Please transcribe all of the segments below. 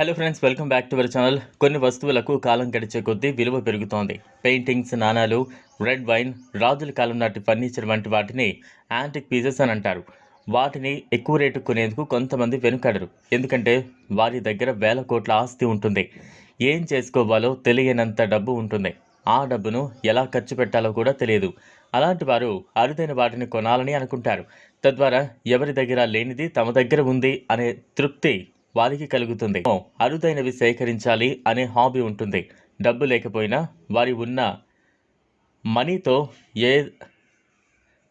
Hello friends welcome back to our channel కొన్ని వస్తువులకు కాలం గడిచే కొద్దీ విలువ పెరుగుతోంది. పెయింటింగ్స్ నాణాలు రెడ్ వైన్ రాజుల కాలం నాటి ఫర్నిచర్ వంటి వాటిని యాంటిక్ పీసెస్ అని అంటారు. వాటిని ఎక్కువ రేటు కొనేందుకు కొంతమంది వెనుకడరు. ఎందుకంటే వారి దగ్గర వేల కోట్ల ఆస్తి ఉంటుంది. ఏం చేసుకోవాలో తెలియనంత డబ్బు ఉంటుంది. ఆ డబ్బును ఎలా ఖర్చు పెట్టాలో కూడా తెలియదు. అలాంటి వారు అరుదైన వాటిని కొనాలని అనుకుంటారు. తద్వారా ఎవరి దగ్గర లేనిది తమ దగ్గర ఉంది అనే తృప్తి వారికి కలుగుతుంది. అరుదైనవి సేకరించాలి అనే హాబీ ఉంటుంది. డబ్బు లేకపోయినా వారి ఉన్న మనీతో ఏ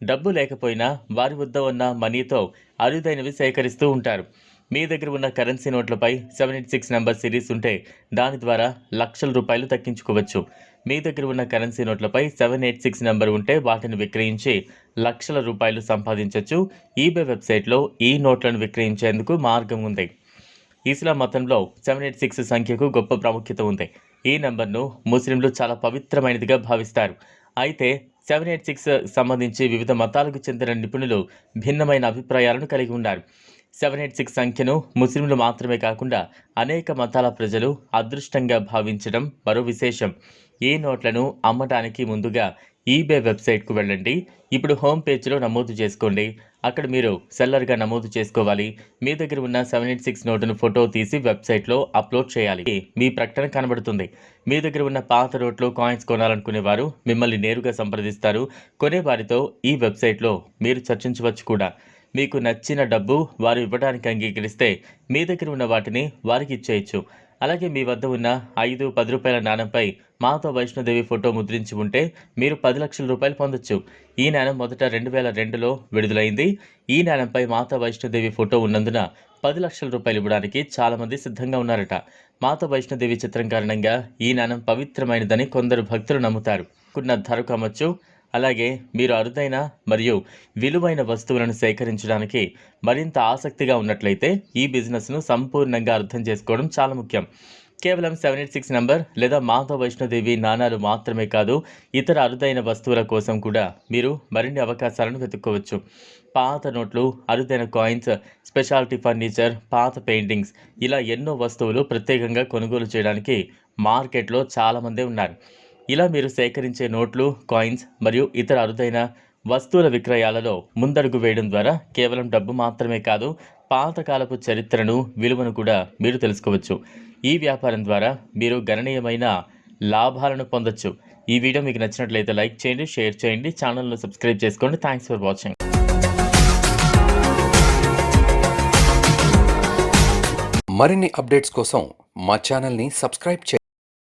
డబ్బు లేకపోయినా వారి వద్ద ఉన్న మనీతో అరుదైనవి సేకరిస్తూ ఉంటారు. మీ దగ్గర ఉన్న currency నోట్లపై seven eight six number series ఉంటే దాని ద్వారా లక్షల రూపాయలు తగ్గించుకోవచ్చు. మీ దగ్గర ఉన్న కరెన్సీ నోట్లపై సెవెన్ ఎయిట్ సిక్స్ నెంబర్ ఉంటే వాటిని విక్రయించి లక్షల రూపాయలు సంపాదించవచ్చు ఈబే వెబ్సైట్లో ఈ నోట్లను విక్రయించేందుకు మార్గం ఉంది. ఇస్లాం మతంలో సెవెన్ ఎయిట్ సిక్స్ సంఖ్యకు గొప్ప ప్రాముఖ్యత ఉంది. ఈ నెంబర్ను ముస్లింలు చాలా పవిత్రమైనదిగా భావిస్తారు. అయితే సెవెన్ ఎయిట్ సిక్స్ సంబంధించి వివిధ మతాలకు చెందిన నిపుణులు భిన్నమైన అభిప్రాయాలను కలిగి ఉన్నారు. సెవెన్ ఎయిట్ సిక్స్ సంఖ్యను ముస్లింలు మాత్రమే కాకుండా అనేక మతాల ప్రజలు అదృష్టంగా భావించడం మరో విశేషం. ఈ నోట్లను అమ్మటానికి ముందుగా ఈబే వెబ్సైట్కు వెళ్ళండి. ఇప్పుడు హోమ్ పేజ్లో నమోదు చేసుకోండి. అక్కడ మీరు సెల్లర్గా నమోదు చేసుకోవాలి. మీ దగ్గర ఉన్న సెవెన్ ఎయిట్ సిక్స్ నోటును ఫోటో తీసి వెబ్సైట్లో అప్లోడ్ చేయాలి. మీ ప్రకటన కనబడుతుంది. మీ దగ్గర ఉన్న పాత నోట్లు కాయిన్స్ కొనాలనుకునే వారు మిమ్మల్ని నేరుగా సంప్రదిస్తారు. కొనే వారితో ఈ వెబ్సైట్లో మీరు చర్చించవచ్చు కూడా. మీకు నచ్చిన డబ్బు వారు ఇవ్వడానికి అంగీకరిస్తే మీ దగ్గర ఉన్న వాటిని వారికి ఇచ్చేయచ్చు. అలాగే మీ వద్ద ఉన్న ఐదు పది రూపాయల నాణంపై మాతా వైష్ణోదేవి ఫోటో ముద్రించి ఉంటే మీరు పది లక్షల రూపాయలు పొందొచ్చు. ఈ నాణం మొదట రెండు వేల రెండులో విడుదలైంది. ఈ నాణంపై మాతా వైష్ణోదేవి ఫోటో ఉన్నందున పది లక్షల రూపాయలు ఇవ్వడానికి చాలామంది సిద్ధంగా ఉన్నారట. మాతా వైష్ణోదేవి చిత్రం కారణంగా ఈ నాణం పవిత్రమైనదని కొందరు భక్తులు నమ్ముతారు. కున్న ధరకు అమ్మచ్చు. అలాగే మీరు అరుదైన మరియు విలువైన వస్తువులను సేకరించడానికి మరింత ఆసక్తిగా ఉన్నట్లయితే ఈ బిజినెస్ను సంపూర్ణంగా అర్థం చేసుకోవడం చాలా ముఖ్యం. కేవలం సెవెన్ ఎయిట్ సిక్స్ నంబర్ లేదా మాధవ వైష్ణోదేవి నాణాలు మాత్రమే కాదు ఇతర అరుదైన వస్తువుల కోసం కూడా మీరు మరిన్ని అవకాశాలను వెతుక్కోవచ్చు. పాత నోట్లు అరుదైన కాయిన్స్ స్పెషాలిటీ ఫర్నిచర్ పాత పెయింటింగ్స్ ఇలా ఎన్నో వస్తువులు ప్రత్యేకంగా కొనుగోలు చేయడానికి మార్కెట్లో చాలామందే ఉన్నారు. ఇలా మీరు సేకరించే నోట్లు కాయిన్స్ మరియు ఇతర అరుదైన వస్తువుల విక్రయాలలో ముందడుగు వేయడం ద్వారా కేవలం డబ్బు మాత్రమే కాదు పాతకాలపు చరిత్రను విలువను కూడా మీరు తెలుసుకోవచ్చు. ఈ వ్యాపారం ద్వారా మీరు గణనీయమైన లాభాలను పొందొచ్చు. ఈ వీడియో మీకు నచ్చినట్లయితే లైక్ చేయండి షేర్ చేయండి ఛానల్ను సబ్స్క్రైబ్ చేసుకోండి. థ్యాంక్స్ ఫర్ వాచింగ్ మరిన్ని అప్డేట్స్ కోసం మా ఛానల్ని సబ్స్క్రైబ్ చేయండి.